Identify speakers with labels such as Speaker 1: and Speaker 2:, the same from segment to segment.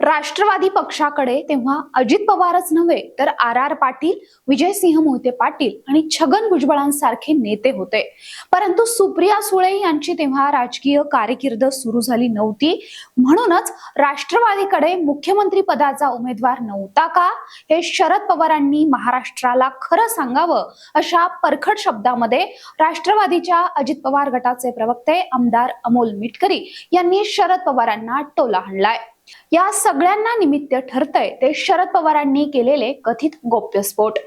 Speaker 1: राष्ट्रवादी पक्षाकडे तेव्हा अजित पवारच नव्हे तर आर आर पाटील विजयसिंह मोहिते पाटील आणि छगन भुजबळांसारखे नेते होते. परंतु सुप्रिया सुळे यांची तेव्हा राजकीय कारकीर्द सुरू झाली नव्हती. म्हणूनच राष्ट्रवादीकडे मुख्यमंत्री पदाचा उमेदवार नव्हता का? हे शरद पवारांनी महाराष्ट्राला खरं सांगावं अशा परखड शब्दामध्ये राष्ट्रवादीच्या अजित पवार गटाचे प्रवक्ते आमदार अमोल मिटकरी यांनी शरद पवारांना टोला हाणलाय. या सगळ्यांना निमित्त ठरतंय ते शरद पवारांनी केलेले कथित गोप्यस्फोट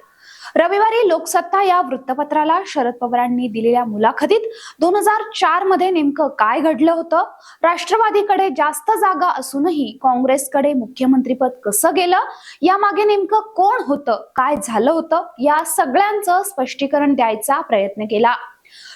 Speaker 1: रविवारी लोकसत्ता या वृत्तपत्राला शरद पवारांनी दिलेल्या मुलाखतीत दोन हजार चारमध्ये नेमकं काय घडलं होतं? राष्ट्रवादीकडे जास्त जागा असूनही काँग्रेसकडे मुख्यमंत्रीपद कसं गेलं? यामागे नेमकं कोण होतं? काय झालं होतं? या सगळ्यांचं स्पष्टीकरण द्यायचा प्रयत्न केला.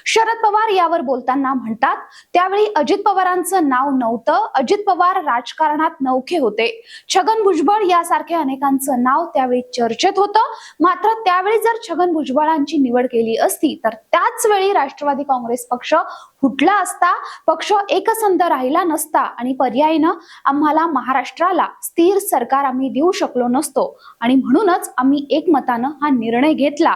Speaker 1: शरद पवार यावर बोलताना म्हणतात त्यावेळी अजित पवारांचं नाव नव्हतं अजित पवार राजकारणात नौखे होते. छगन भुजबळ यासारख्या अनेकांचं नाव त्यावेळी चर्चेत होतं. मात्र त्यावेळी जर छगन भुजबळांची निवड केली असती तर त्याच वेळी राष्ट्रवादी काँग्रेस पक्ष फुटला असता पक्ष एकसंध राहिला नसता आणि पर्यायीनं आम्हाला महाराष्ट्राला स्थिर सरकार आम्ही देऊ शकलो नसतो. आणि म्हणूनच आम्ही एकमतानं हा निर्णय घेतला.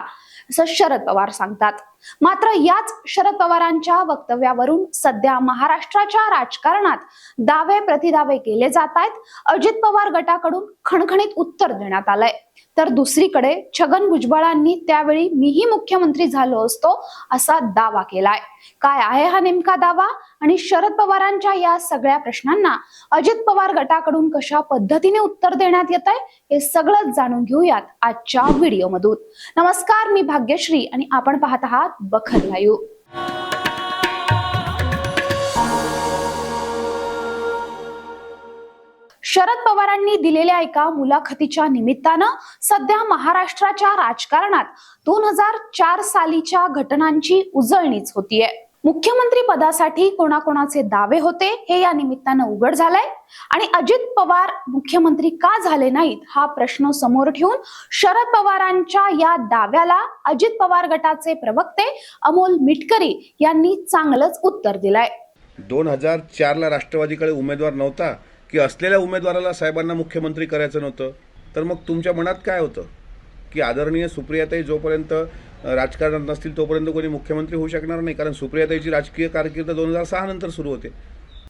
Speaker 1: असं शरद पवार सांगतात. मात्र याच शरद पवारांच्या वक्तव्यावरून सध्या महाराष्ट्राच्या राजकारणात दावे प्रतिदावे केले जात आहेत. अजित पवार गटाकडून खणखणीत उत्तर देण्यात आलंय. तर दुसरीकडे छगन भुजबळांनी त्यावेळी मीही मुख्यमंत्री झालो असतो असा दावा केलाय. काय आहे हा नेमका दावा? आणि शरद पवारांच्या या सगळ्या प्रश्नांना अजित पवार गटाकडून कशा पद्धतीने उत्तर देण्यात येत आहे हे सगळं जाणून घेऊयात आजच्या व्हिडिओमधून. नमस्कार मी भाग्यश्री आणि आपण पाहत आहात बखर लाईव्ह. यांनी दिलेल्या एका मुलाखतीच्या निमित्तानं सध्या महाराष्ट्राच्या राजकारणात दोन हजार चार सालीच्या घटनांची उजळणीच होतीये. मुख्यमंत्री पदासाठी कोणाकोणाचे दावे होते हे या निमित्तानं उघड झालंय. आणि अजित पवार मुख्यमंत्री का झाले नाहीत हा प्रश्न समोर ठेवून शरद पवारांच्या या दाव्याला अजित पवार गटाचे प्रवक्ते अमोल मिटकरी यांनी चांगलंच उत्तर दिलंय.
Speaker 2: दोन हजार चारला राष्ट्रवादीकडे उमेदवार नव्हता की असलेल्या उमेदवाराला साहेबांना मुख्यमंत्री करायचं नव्हतं तर मग तुमच्या मनात काय होतं? की आदरणीय सुप्रियाताई जोपर्यंत राजकारणात नसतील तोपर्यंत कोणी मुख्यमंत्री होऊ शकणार नाही कारण सुप्रियाताईची राजकीय कारकीर्द दोन हजार सहा नंतर सुरू होते.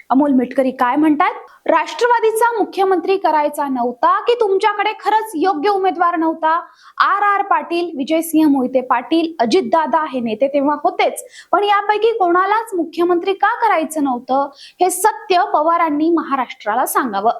Speaker 1: अमोल मिटकरी काय म्हणतात? राष्ट्रवादीचा मुख्यमंत्री करायचा नव्हता की तुमच्याकडे खरंच योग्य उमेदवार नव्हता? आर आर पाटील विजयसिंह मोहिते पाटील अजितदादा हे नेते तेव्हा होतेच. पण यापैकी कोणालाच मुख्यमंत्री का करायचं नव्हतं? हे सत्य पवारांनी महाराष्ट्राला सांगावं.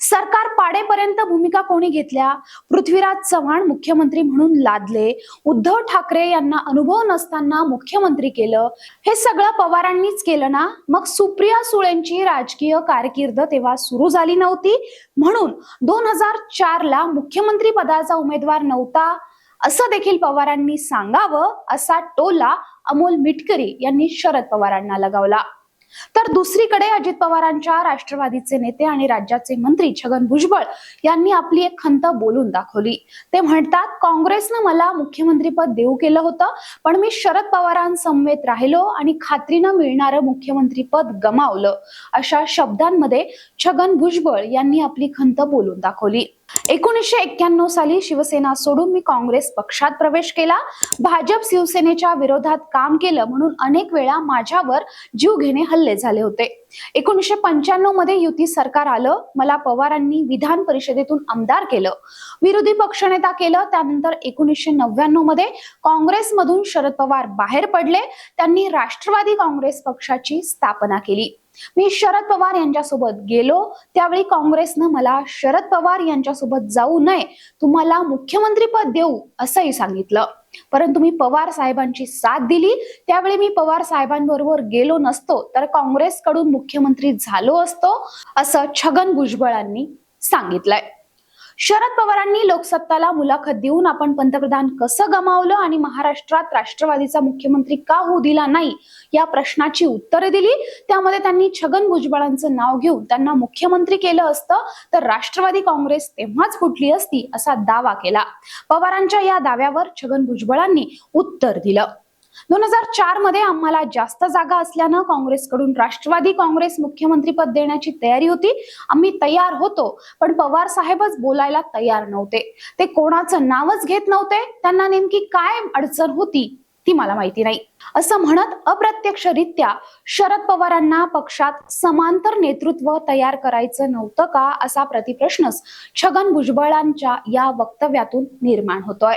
Speaker 1: सरकार पाडेपर्यंत भूमिका कोणी घेतल्या? पृथ्वीराज चव्हाण मुख्यमंत्री म्हणून लादले. उद्धव ठाकरे यांना अनुभव नसताना मुख्यमंत्री केलं. हे सगळं पवारांनीच केलं ना? मग सुप्रिया सुळेंची राजकीय कारकीर्द तेव्हा सुरू झाली नव्हती. म्हणून दोन हजार चार ला मुख्यमंत्री पदाचा उमेदवार नव्हता. असं देखील पवारांनी सांगावं असा टोला अमोल मिटकरी यांनी शरद पवारांना लगावला. तर दुसरीकडे अजित पवारांच्या राष्ट्रवादीचे नेते आणि राज्याचे मंत्री छगन भुजबळ यांनी आपली एक खंत बोलून दाखवली. ते म्हणतात काँग्रेसनं मला मुख्यमंत्रीपद देऊ केलं होतं पण मी शरद पवारांसमवेत राहिलो आणि खात्रीनं मिळणारं मुख्यमंत्रीपद गमावलं. अशा शब्दांमध्ये छगन भुजबळ यांनी आपली खंत बोलून दाखवली. एकोणीसशे एक्क्याण्णव साली शिवसेना सोडून मी काँग्रेस पक्षात प्रवेश केला. भाजप शिवसेनेच्या विरोधात काम केलं म्हणून अनेक वेळा माझ्यावर जीव घेणे हल्ले झाले होते. एकोणीसशे पंच्याण्णवमध्ये युती सरकार आलं मला पवारांनी विधान परिषदेतून आमदार केलं. विरोधी पक्षनेता केलं त्यानंतर एकोणीसशे नव्याण्णवमध्ये काँग्रेसमधून शरद पवार बाहेर पडले. त्यांनी राष्ट्रवादी काँग्रेस पक्षाची स्थापना केली. मी शरद पवार यांच्यासोबत गेलो. त्यावेळी काँग्रेसनं मला शरद पवार यांच्यासोबत जाऊ नये तुम्हाला मुख्यमंत्रीपद देऊ असंही सांगितलं. परंतु मी पवार साहेबांची साथ दिली. त्यावेळी मी पवार साहेबांबरोबर गेलो नसतो तर काँग्रेसकडून मुख्यमंत्री झालो असतो असं छगन भुजबळांनी सांगितलंय. शरद पवारांनी लोकसत्ताला मुलाखत देऊन आपण पंतप्रधान कसं गमावलं आणि महाराष्ट्रात राष्ट्रवादीचा मुख्यमंत्री का होऊ दिला नाही या प्रश्नाची उत्तरे दिली. त्यामध्ये त्यांनी छगन भुजबळांचं नाव घेऊन त्यांना मुख्यमंत्री केलं असतं. तर राष्ट्रवादी काँग्रेस तेव्हाच फुटली असती असा दावा केला. पवारांच्या या दाव्यावर छगन भुजबळांनी उत्तर दिलं. दोन हजार चारमध्ये आम्हाला जास्त जागा असल्यानं काँग्रेसकडून राष्ट्रवादी काँग्रेस मुख्यमंत्रीपद देण्याची तयारी होती. आम्ही तयार होतो पण पवार साहेबच बोलायला तयार नव्हते. ते कोणाचं नावच घेत नव्हते. त्यांना नेमकी काय अडचण होती ती मला माहिती नाही. असं म्हणत अप्रत्यक्षरित्या शरद पवारांना पक्षात समांतर नेतृत्व तयार करायचं नव्हतं का असा प्रतिप्रश्नच छगन भुजबळांच्या या वक्तव्यातून निर्माण होतोय.